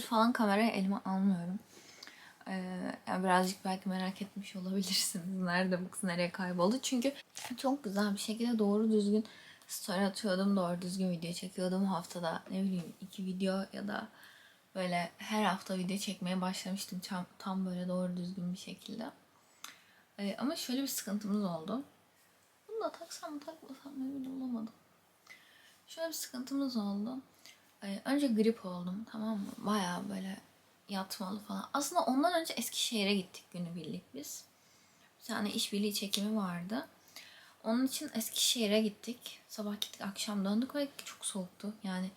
falan kamerayı elime almıyorum. Ee, yani birazcık belki merak etmiş olabilirsiniz. Nerede bu kız nereye kayboldu? Çünkü çok güzel bir şekilde doğru düzgün story atıyordum. Doğru düzgün video çekiyordum. Haftada ne bileyim iki video ya da böyle her hafta video çekmeye başlamıştım. Tam, tam böyle doğru düzgün bir şekilde. Ee, ama şöyle bir sıkıntımız oldu. Bunu da taksam mı takmasam mı emin olamadım. Şöyle bir sıkıntımız oldu. Ee, önce grip oldum tamam mı? Baya böyle yatmalı falan. Aslında ondan önce Eskişehir'e gittik günübirlik biz. Bir tane işbirliği çekimi vardı. Onun için Eskişehir'e gittik. Sabah gittik, akşam döndük ve çok soğuktu. Yani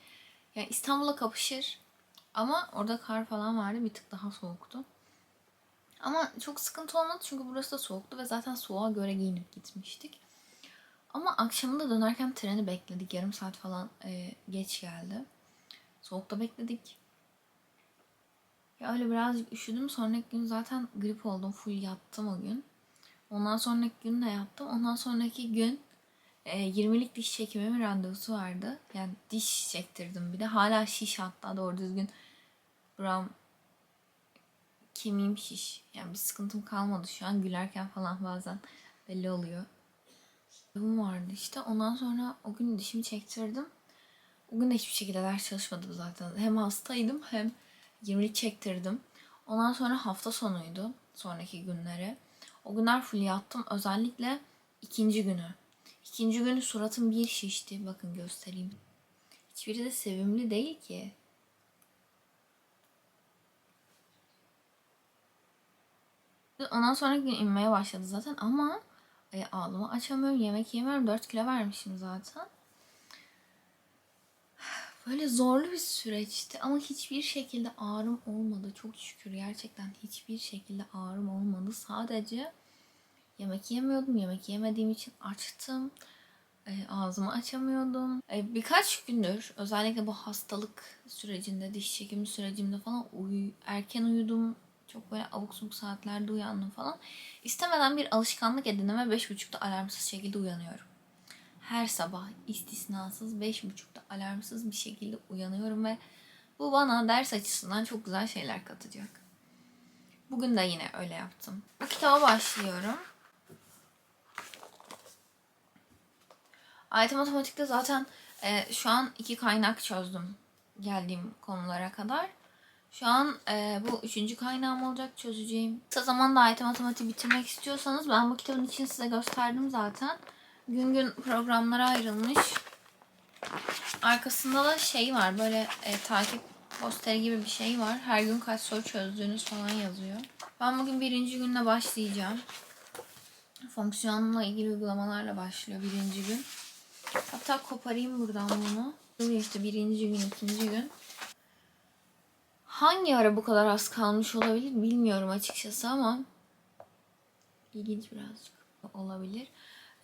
yani İstanbul'a kapışır ama orada kar falan vardı. Bir tık daha soğuktu. Ama çok sıkıntı olmadı çünkü burası da soğuktu ve zaten soğuğa göre giyinip gitmiştik. Ama akşamında dönerken treni bekledik. Yarım saat falan e, geç geldi. Soğukta bekledik. Ya öyle birazcık üşüdüm. Sonraki gün zaten grip oldum. Full yattım o gün. Ondan sonraki gün de yattım. Ondan sonraki gün e, 20'lik diş çekimimin randevusu vardı. Yani diş çektirdim bir de. Hala şiş hatta doğru düzgün. Buram kemiğim şiş. Yani bir sıkıntım kalmadı şu an. Gülerken falan bazen belli oluyor. Bu vardı işte. Ondan sonra o gün dişimi çektirdim. O gün de hiçbir şekilde ders çalışmadım zaten. Hem hastaydım hem 20'lik çektirdim. Ondan sonra hafta sonuydu. Sonraki günlere. O günler full yattım. Özellikle ikinci günü. İkinci günü suratım bir şişti. Bakın göstereyim. Hiçbiri de sevimli değil ki. Ondan sonra gün inmeye başladı zaten ama ağzımı açamıyorum, yemek yemiyorum. 4 kilo vermişim zaten. Böyle zorlu bir süreçti ama hiçbir şekilde ağrım olmadı. Çok şükür gerçekten hiçbir şekilde ağrım olmadı. Sadece yemek yemiyordum. Yemek yemediğim için açtım. E, ağzımı açamıyordum. E, birkaç gündür özellikle bu hastalık sürecinde, diş çekimi sürecimde falan uyu, erken uyudum. Çok böyle abuk subuk saatlerde uyandım falan. İstemeden bir alışkanlık edindim ve beş buçukta alarmsız şekilde uyanıyorum. Her sabah istisnasız beş buçukta alarmsız bir şekilde uyanıyorum ve bu bana ders açısından çok güzel şeyler katacak. Bugün de yine öyle yaptım. Bu kitaba başlıyorum. AYT Matematik'te zaten e, şu an iki kaynak çözdüm geldiğim konulara kadar. Şu an e, bu üçüncü kaynağım olacak çözeceğim. Kısa zamanda AYT Matematik bitirmek istiyorsanız ben bu kitabın için size gösterdim zaten. Gün gün programlara ayrılmış. Arkasında da şey var böyle e, takip posteri gibi bir şey var. Her gün kaç soru çözdüğünüz falan yazıyor. Ben bugün birinci günle başlayacağım. Fonksiyonla ilgili uygulamalarla başlıyor birinci gün. Hatta koparayım buradan bunu. Oluyor işte birinci gün, ikinci gün. Hangi ara bu kadar az kalmış olabilir bilmiyorum açıkçası ama ilginç birazcık olabilir.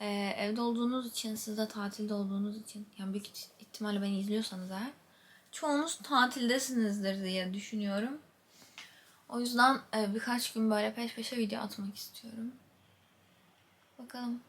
Ee, evde olduğunuz için, siz de tatilde olduğunuz için, yani büyük ihtimalle beni izliyorsanız eğer, çoğunuz tatildesinizdir diye düşünüyorum. O yüzden e, birkaç gün böyle peş peşe video atmak istiyorum. Bakalım.